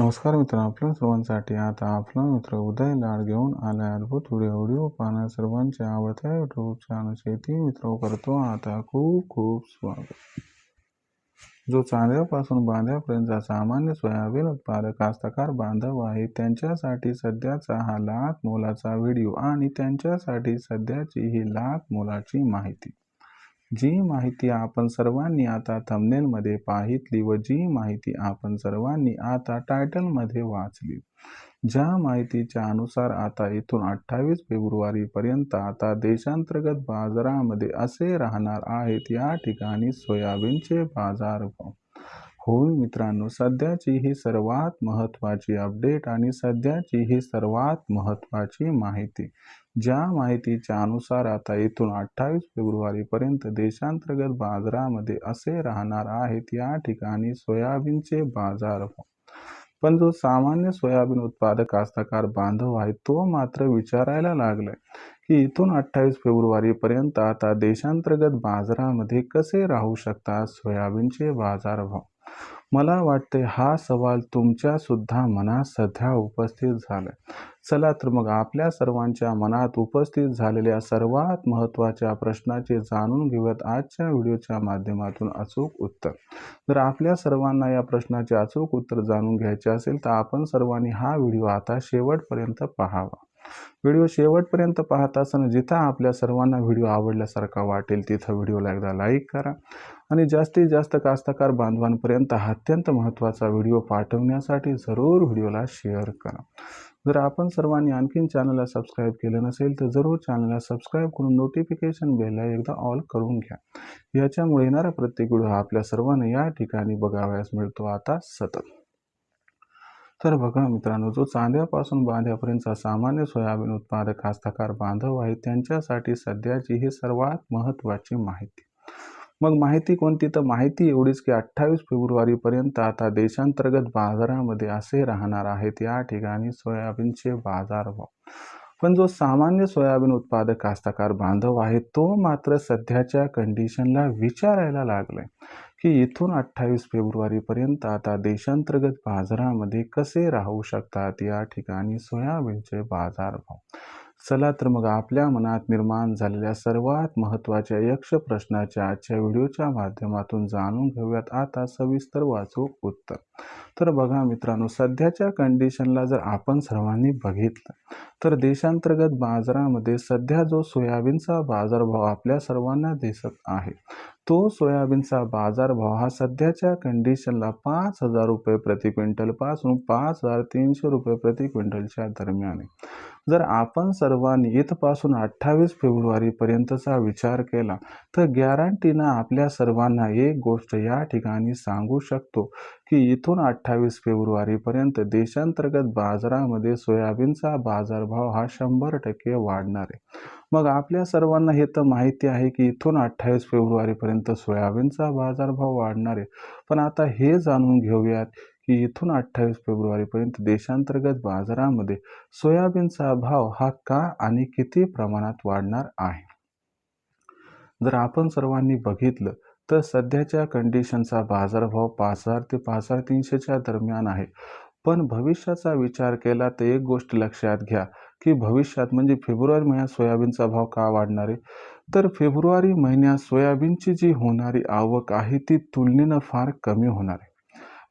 नमस्कार मित्र आपल्या सर्वांसाठी आता आपला मित्र उदय लाड घेऊन आला अद्भुत व्हिडिओ व्हिडिओ पाहण्या सर्वांच्या आवडत्या यूट्यूब चॅनल शेती मित्र करतो आता खूप खूप स्वागत. जो चांद्यापासून बांध्यापर्यंतचा सामान्य सोयाबीन उत्पादक कास्तकार बांधव आहे त्यांच्यासाठी सध्याचा हा लाख मोलाचा व्हिडिओ आणि त्यांच्यासाठी सध्याची ही लाख मोलाची माहिती. जी माहिती आपण सर्वांनी आता थंबनेलमध्ये पाहितली व जी माहिती आपण सर्वांनी आता टायटलमध्ये वाचली. ज्या माहितीच्या अनुसार आता इथून अठ्ठावीस फेब्रुवारीपर्यंत आता देशांतर्गत बाजारामध्ये असे राहणार आहेत या ठिकाणी सोयाबीनचे बाजारभाव होय मित्रांनो सध्याची ही सर्वात महत्त्वाची अपडेट आणि सध्याची ही सर्वात महत्त्वाची माहिती. ज्या माहितीच्या अनुसार आता इथून अठ्ठावीस फेब्रुवारीपर्यंत देशांतर्गत बाजारामध्ये असे राहणार आहेत या ठिकाणी सोयाबीनचे बाजार पण जो सामान्य सोयाबीन उत्पादक कास्तकार बांधव आहे तो मात्र विचारायला लागलाय की इथून अठ्ठावीस फेब्रुवारीपर्यंत आता देशांतर्गत बाजारामध्ये कसे राहू शकतात सोयाबीनचे बाजारभाव मला वाटते हा सवाल तुमच्या सुद्धा मनात सध्या उपस्थित झालाय. चला तर मग आपल्या सर्वांच्या मनात उपस्थित झालेल्या सर्वात महत्त्वाच्या प्रश्नाचे जाणून घेऊयात आजच्या व्हिडिओच्या माध्यमातून अचूक उत्तर. जर आपल्या सर्वांना या प्रश्नाचे अचूक उत्तर जाणून घ्यायचे असेल तर आपण सर्वांनी हा व्हिडिओ आता शेवटपर्यंत पाहावा. व्हिडिओ शेवटपर्यंत पाहत असताना जिथं आपल्या सर्वांना व्हिडिओ आवडल्यासारखा वाटेल तिथं व्हिडिओला एकदा लाईक करा. आणि जास्तीत जास्त कास्तकार बांधवांपर्यंत अत्यंत महत्त्वाचा व्हिडिओ पाठवण्यासाठी जरूर व्हिडिओला शेअर करा. जर आपण सर्वांनी आणखीन चॅनलला सबस्क्राईब केलं नसेल तर जरूर चॅनलला सबस्क्राईब करून नोटिफिकेशन बेलला एकदा ऑल करून घ्या. याच्यामुळे येणारा प्रत्येक व्हिडिओ आपल्या सर्वांना या ठिकाणी बघावयास मिळतो. आता सतत तर बघा मित्रांनो जो चांद्यापासून बांध्यापर्यंतचा सामान्य सोयाबीन उत्पादक कास्तकार बांधव आहे त्यांच्यासाठी सध्याची ही सर्वात महत्त्वाची माहिती. मग माहिती कोणती? तर माहिती एवढीच की अठ्ठावीस फेब्रुवारीपर्यंत आता देशांतर्गत बाजारामध्ये असे राहणार आहेत या ठिकाणी सोयाबीनचे बाजारभाव. पण जो सामान्य सोयाबीन उत्पादक कास्तकार बांधव आहे तो मात्र सध्याच्या कंडिशनला विचारायला लागलाय. की इथून अठ्ठावीस फेब्रुवारीपर्यंत आता देशांतर्गत बाजारामध्ये कसे राहू शकतात या ठिकाणी सोयाबीनचे बाजारभाव? चला तर मग आपल्या मनात निर्माण झालेल्या सर्वात महत्त्वाच्या यक्ष प्रश्नाच्या आजच्या व्हिडिओच्या माध्यमातून जाणून घेऊयात आता सविस्तर वाचूक उत्तर. तर बघा मित्रांनो सध्याच्या कंडिशनला जर आपण सर्वांनी बघितलं तर देशांतर्गत बाजारामध्ये सध्या जो सोयाबीनचा बाजारभाव आपल्या सर्वांना दिसत आहे तो सोयाबीनचा बाजारभाव हा सध्याच्या कंडिशनला पाच हजार रुपये प्रति क्विंटलपासून पाच हजार तीनशे रुपये प्रति क्विंटलच्या दरम्यान आहे. जर आपण सर्वांनी इथपासून अठ्ठावीस फेब्रुवारीपर्यंतचा विचार केला तर गॅरंटीनं आपल्या सर्वांना एक गोष्ट या ठिकाणी सांगू शकतो की इथून अठ्ठावीस फेब्रुवारीपर्यंत देशांतर्गत बाजारामध्ये सोयाबीनचा बाजारभाव हा शंभर टक्के वाढणार आहे. मग आपल्या सर्वांना हे तर माहिती आहे की इथून अठ्ठावीस फेब्रुवारीपर्यंत सोयाबीनचा बाजारभाव वाढणार आहे. पण आता हे जाणून घेऊयात की इथून अठ्ठावीस फेब्रुवारीपर्यंत देशांतर्गत बाजारामध्ये सोयाबीनचा भाव हा का आणि किती प्रमाणात वाढणार आहे? जर आपण सर्वांनी बघितलं तर सध्याच्या कंडिशनचा बाजारभाव पाच हजार ते पाच हजार तीनशेच्या दरम्यान आहे. पण भविष्याचा विचार केला तर एक गोष्ट लक्षात घ्या की भविष्यात म्हणजे फेब्रुवारी महिन्यात सोयाबीनचा भाव का वाढणार आहे? तर फेब्रुवारी महिन्यात सोयाबीनची जी होणारी आवक आहे ती तुलनेनं फार कमी होणार आहे.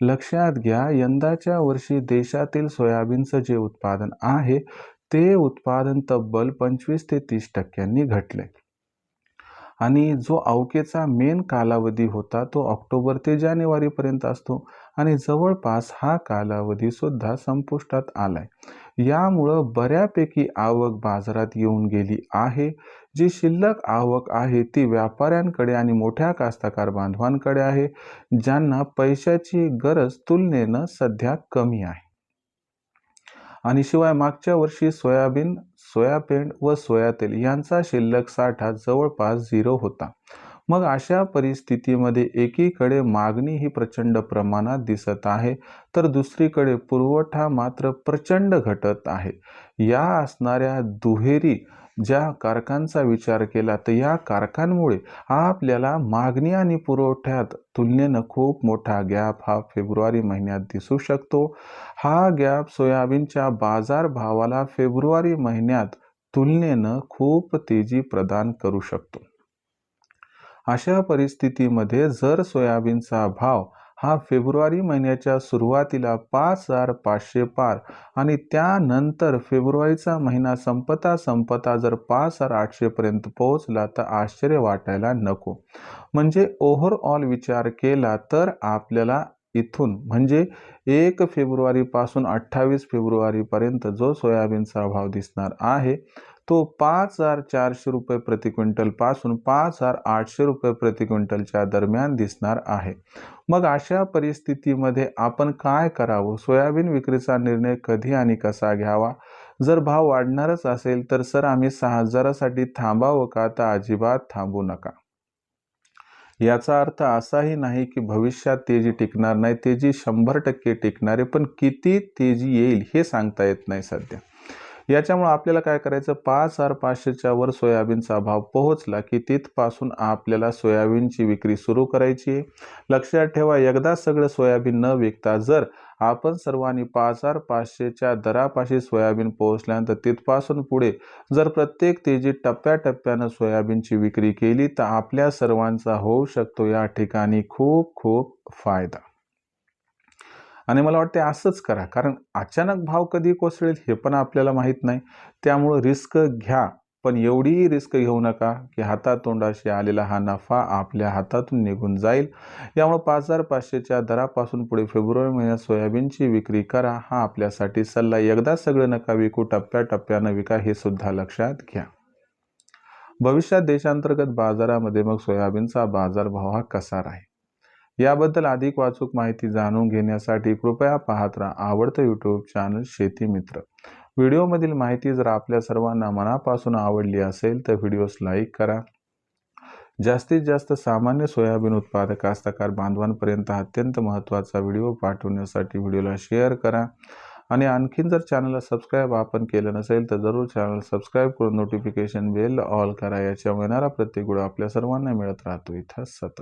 लक्षात घ्या यंदाच्या वर्षी देशातील सोयाबीनचं जे उत्पादन आहे ते उत्पादन तब्बल पंचवीस ते तीस टक्क्यांनी घटले आणि जो अवकेचा मेन कालावधी होता तो ऑक्टोबर ते जानेवारीपर्यंत असतो आणि जवळपास हा कालावधीसुद्धा संपुष्टात आला आहे यामुळं बऱ्यापैकी आवक बाजारात येऊन गेली आहे. जी शिल्लक आवक आहे ती व्यापाऱ्यांकडे आणि मोठ्या कास्तकार बांधवांकडे आहे ज्यांना पैशाची गरज तुलनेनं सध्या कमी आहे. आणि शिवाय मागच्या वर्षी सोयाबीन सोयाबीन व सोयातेल यांचा शिल्लक साठा जवळपास झिरो होता. मग अशा परिस्थितीमध्ये एकीकडे मागणी ही प्रचंड प्रमाणात दिसत आहे तर दुसरीकडे पुरवठा मात्र प्रचंड घटत आहे. या असणाऱ्या दुहेरी ज्या कारकांचा विचार केला तर या कारकांमुळे आपल्याला मागणी आणि पुरवठ्यात तुलनेनं खूप मोठा गॅप हा फेब्रुवारी महिन्यात दिसू शकतो. हा गॅप सोयाबीनच्या बाजारभावाला फेब्रुवारी महिन्यात तुलनेनं खूप तेजी प्रदान करू शकतो. अशा परिस्थितीमध्ये जर सोयाबीनचा भाव हा फेब्रुवारी महिन्याच्या सुरुवातीला पाच हजार पाचशे पार आणि त्यानंतर फेब्रुवारीचा महिना संपता संपता जर पाच हजार आठशेपर्यंत पोहोचला तर आश्चर्य वाटायला नको. म्हणजे ओव्हरऑल विचार केला तर आपल्याला इथून. म्हणजे एक फेब्रुवारीपासून अठ्ठावीस फेब्रुवारीपर्यंत जो सोयाबीनचा भाव दिसणार आहे तो पाच हजार चारशे रुपये प्रति क्विंटलपासून पाच हजार आठशे रुपये प्रति क्विंटलच्या दरम्यान दिसणार आहे. मग अशा परिस्थितीमध्ये आपण काय करावं? सोयाबीन विक्रीचा निर्णय कधी आणि कसा घ्यावा? जर भाव वाढणारच असेल तर सर आम्ही सहा हजारासाठी थांबावं का? तर अजिबात थांबू नका. याचा अर्थ असाही नाही की भविष्यात तेजी टिकणार नाही तेजी शंभर टक्के टिकणार आहे पण किती तेजी येईल हे सांगता येत नाही सध्या. याच्यामुळे आपल्याला काय करायचं? पाच हजार पाचशेच्या वर सोयाबीनचा भाव पोहोचला की तिथपासून आपल्याला सोयाबीनची विक्री सुरू करायची आहे. लक्षात ठेवा एकदा सगळं सोयाबीन न विकता जर आपण सर्वांनी पाच हजार पाचशेच्या दरापाशी सोयाबीन पोहोचल्यानंतर तिथपासून पुढे जर प्रत्येक तेजी टप्प्याटप्प्यानं सोयाबीनची विक्री केली तर आपल्या सर्वांचा होऊ शकतो या ठिकाणी खूप खूप फायदा. आणि मला वाटते असंच करा कारण अचानक भाव कधी कोसळेल हे पण आपल्याला माहीत नाही. त्यामुळं रिस्क घ्या. पण एवढीही रिस्क घेऊ नका की हातातोंडाशी आलेला हा नफा आपल्या हातातून निघून जाईल. यामुळे पाच हजार पाचशेच्या दरापासून पुढे फेब्रुवारी महिन्यात सोयाबीनची विक्री करा. हा आपल्यासाठी सल्ला. एकदा सगळं नका विकू टप्प्याटप्प्यानं विका हे सुद्धा लक्षात घ्या. भविष्यात देशांतर्गत बाजारामध्ये मग सोयाबीनचा बाजारभाव हा कसा राहील? याबद्दल अधिक वाचूक माहिती जाणून घेण्यासाठी कृपया पाहत राहा आवडतं यूट्यूब चॅनल शेती मित्र. व्हिडिओमधील माहिती जर आपल्या सर्वांना मनापासून आवडली असेल तर व्हिडिओस लाईक करा. जास्तीत जास्त सामान्य सोयाबीन उत्पादक कास्तकार बांधवांपर्यंत अत्यंत महत्त्वाचा व्हिडिओ पाठवण्यासाठी व्हिडिओला शेअर करा. आणि आणखीन जर चॅनलला सबस्क्राईब आपण केलं नसेल तर जरूर चॅनल सबस्क्राईब करून नोटिफिकेशन बेल ऑल करा. याच्यामुळे येणारा प्रत्येक व्हिडिओ आपल्या सर्वांना मिळत राहतो. इथं सतत.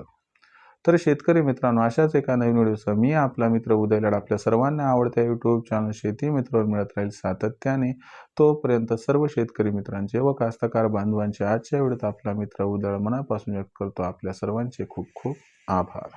तर शेतकरी मित्रांनो अशाच एका नवीन व्हिडिओसह मी आपला मित्र उदय लड आपल्या सर्वांना आवडत्या यूट्यूब चॅनल शेती मित्रावर मिळत राहील सातत्याने. तोपर्यंत सर्व शेतकरी मित्रांचे व कास्तकार बांधवांचे आजच्या वेळेत आपला मित्र उदळ मनापासून व्यक्त करतो. आपल्या सर्वांचे खूप खूप आभार.